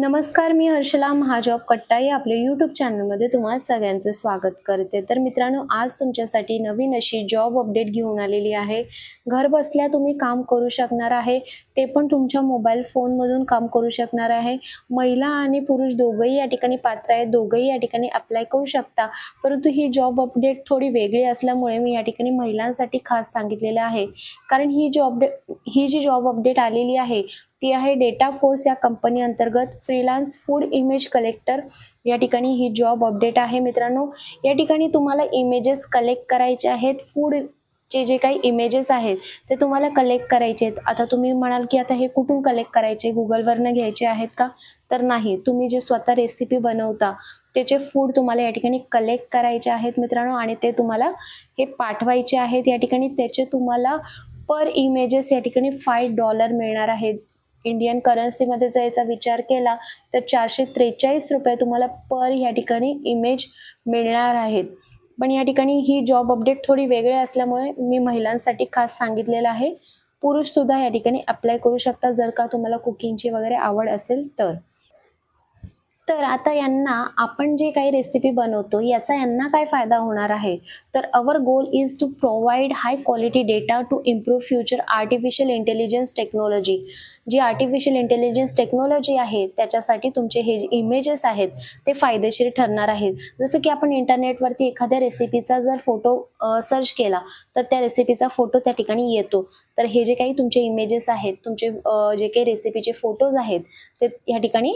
नमस्कार मी हर्षला महाजॉब कट्टाई. आपल्या यूट्यूब चॅनलमध्ये तुम्हाला सगळ्यांचं स्वागत करते. तर मित्रांनो आज तुमच्यासाठी नवीन अशी जॉब अपडेट घेऊन आलेली आहे. घर बसल्या तुम्ही काम करू शकणार आहे. ते पण तुमच्या मोबाईल फोनमधून काम करू शकणार आहे. महिला आणि पुरुष दोघंही या ठिकाणी पात्र आहेत. दोघंही या ठिकाणी अप्लाय करू शकता. परंतु ही जॉब अपडेट थोडी वेगळी असल्यामुळे मी या ठिकाणी महिलांसाठी खास सांगितलेलं आहे. कारण ही जॉब ही जी जॉब अपडेट आलेली आहे ती आहे डेटा फोर्स या कंपनी अंतर्गत. फ्रीलान्स फूड इमेज कलेक्टर या ठिकाणी ही जॉब अपडेट आहे मित्रांनो. या ठिकाणी तुम्हाला इमेजेस कलेक्ट करायचे आहेत. फूड चे जे काही इमेजेस आहेत ते तुम्हाला कलेक्ट करायचे आहेत. आता तुम्ही म्हणाल की आता हे कुठून कलेक्ट करायचे? गुगलवरनं घ्यायचे आहेत का? तर नाही. तुम्ही जे स्वतः रेसिपी बनवता त्याचे फूड तुम्हाला या ठिकाणी कलेक्ट करायचे आहेत मित्रांनो. आणि ते तुम्हाला हे पाठवायचे आहेत. या ठिकाणी त्याचे तुम्हाला पर इमेजेस या ठिकाणी फाय डॉलर मिळणार आहेत. इंडियन करन्सीमध्ये जर याचा विचार केला तर चारशे त्रेचाळीस रुपये तुम्हाला पर या ठिकाणी इमेज मिळणार आहेत. पण या ठिकाणी ही जॉब अपडेट थोडी वेगळी असल्यामुळे मी महिलांसाठी खास सांगितलेलं आहे. पुरुषसुद्धा या ठिकाणी अप्लाय करू शकता जर का तुम्हाला कुकिंगची वगैरे आवड असेल तर. तर आता यांना आपण जे काही रेसिपी बनवतो याचा यांना काय फायदा होणार आहे? तर our goal is to provide high quality data to improve future artificial intelligence technology G artificial intelligence technology आहे त्याच्यासाठी तुमचे हे जे इमेजेस आहेत ते फायदेशीर ठरणार आहेत. जसं की आपण इंटरनेटवरती एखाद्या रेसिपीचा जर फोटो सर्च केला तर त्या रेसिपीचा फोटो त्या ठिकाणी येतो. तर हे जे काही तुमचे इमेजेस आहेत तुमचे जे काही रेसिपीचे फोटोज आहेत ते ह्या ठिकाणी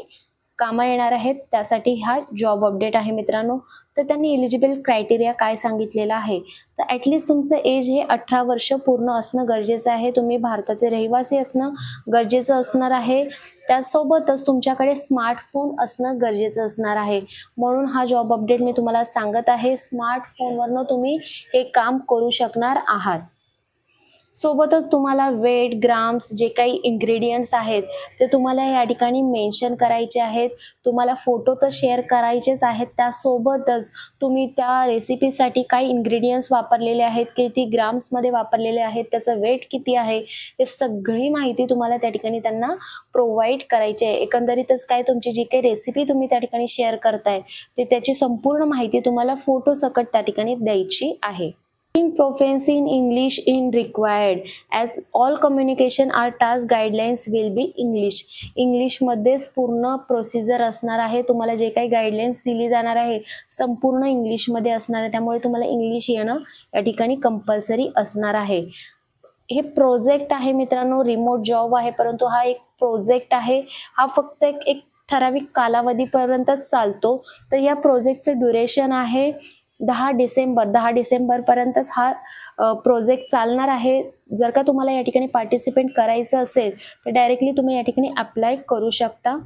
कामा येणार आहेत त्यासाठी हा जॉब अपडेट आहे मित्रांनो. तर त्यांनी एलिजिबल क्रायटेरिया काय सांगितलेला आहे? तर ॲटलिस्ट तुमचं एज हे अठरा वर्ष पूर्ण असणं गरजेचं आहे. तुम्ही भारताचे रहिवासी असणं गरजेचं असणार आहे. त्यासोबतच तुमच्याकडे स्मार्टफोन असणं गरजेचं असणार आहे. म्हणून हा जॉब अपडेट मी तुम्हाला सांगत आहे. स्मार्टफोनवरनं तुम्ही हे काम करू शकणार आहात. सोबतच तुम्हाला वेट ग्राम्स जे काही इन्ग्रेडियंट्स आहेत ते तुम्हाला या ठिकाणी मेन्शन करायचे आहेत. तुम्हाला फोटो तर शेअर करायचेच आहेत. त्यासोबतच तुम्ही त्या रेसिपीसाठी काही इन्ग्रेडियंट्स वापरलेले आहेत किती ग्राम्समध्ये वापरलेले आहेत त्याचं वेट किती आहे हे सगळी माहिती तुम्हाला त्या ठिकाणी त्यांना प्रोव्हाइड करायची आहे. एकंदरीतच काय तुमची जी काही रेसिपी तुम्ही त्या ठिकाणी शेअर करताय ते त्याची संपूर्ण माहिती तुम्हाला फोटो सकट त्या ठिकाणी द्यायची आहे. In proficiency in English in required as all communication or task guidelines will be English. इंग्लिशमध्येच पूर्ण प्रोसिजर असणार आहे. तुम्हाला जे काही गाईडलाईन्स दिली जाणार आहे संपूर्ण इंग्लिशमध्ये असणार आहे. त्यामुळे तुम्हाला इंग्लिश येणं या ठिकाणी कंपल्सरी असणार आहे. हे प्रोजेक्ट आहे मित्रांनो रिमोट जॉब आहे. परंतु हा एक प्रोजेक्ट आहे. हा फक्त एक एक ठराविक कालावधीपर्यंतच चालतो. तर या प्रोजेक्टचं ड्युरेशन आहे दहा डिसेंबर दहा डिसेंबरपर्यंतच हा प्रोजेक्ट चालणार आहे. जर का तुम्हाला या ठिकाणी पार्टिसिपेट करायचं असेल तर डायरेक्टली तुम्ही या ठिकाणी अप्लाय करू शकता.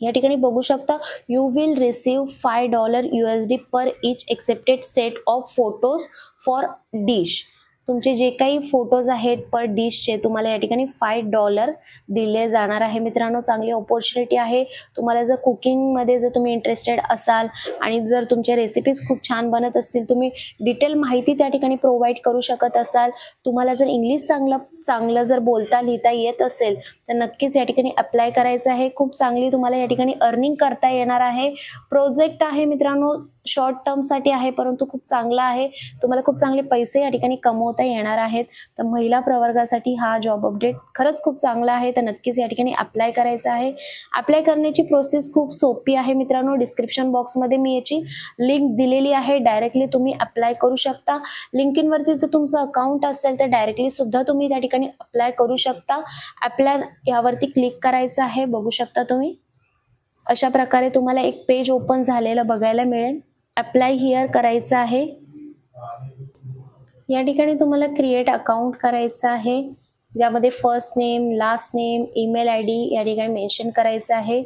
या ठिकाणी बघू शकता you will receive five dollar U S D per each accepted set of photos for dish तुमचे जे काही फोटोज आहेत पर डिशचे तुम्हाला या ठिकाणी फाय डॉलर दिले जाणार आहे. मित्रांनो चांगली ऑपॉर्च्युनिटी आहे. तुम्हाला जर कुकिंगमध्ये जर तुम्ही इंटरेस्टेड असाल आणि जर तुमच्या रेसिपीज खूप छान बनत असतील तुम्ही डिटेल माहिती त्या ठिकाणी प्रोव्हाइड करू शकत असाल. तुम्हाला जर इंग्लिश चांगलं चांगलं जर बोलता लिहिता येत असेल तर नक्कीच या ठिकाणी अप्लाय करायचं आहे. खूप चांगली तुम्हाला या ठिकाणी अर्निंग करता येणार आहे. प्रोजेक्ट आहे मित्रांनो शॉर्ट टर्मसाठी आहे परंतु खूप चांगला आहे. तुम्हाला खूप चांगले पैसे या ठिकाणी कमवता येणार आहेत. तर महिला प्रवर्गासाठी हा जॉब अपडेट खरंच खूप चांगला आहे. तर नक्कीच या ठिकाणी अप्लाय करायचं आहे. अप्लाय करण्याची प्रोसेस खूप सोपी आहे मित्रांनो. डिस्क्रिप्शन बॉक्समध्ये मी याची लिंक दिलेली आहे. डायरेक्टली तुम्ही अप्लाय करू शकता. लिंकिनवरती जर तुमचं अकाउंट असेल तर डायरेक्टली सुद्धा तुम्ही त्या ठिकाणी अप्लाय करू शकता. अप्लाय यावरती क्लिक करायचं आहे. बघू शकता तुम्ही. अशा प्रकारे तुम्हाला एक पेज ओपन झालेलं बघायला मिळेल. अप्लाय हिअर करायचं आहे. या ठिकाणी तुम्हाला क्रिएट अकाउंट करायचं आहे. ज्यामध्ये first name last name email I D या ठिकाणी मेन्शन करायचं आहे.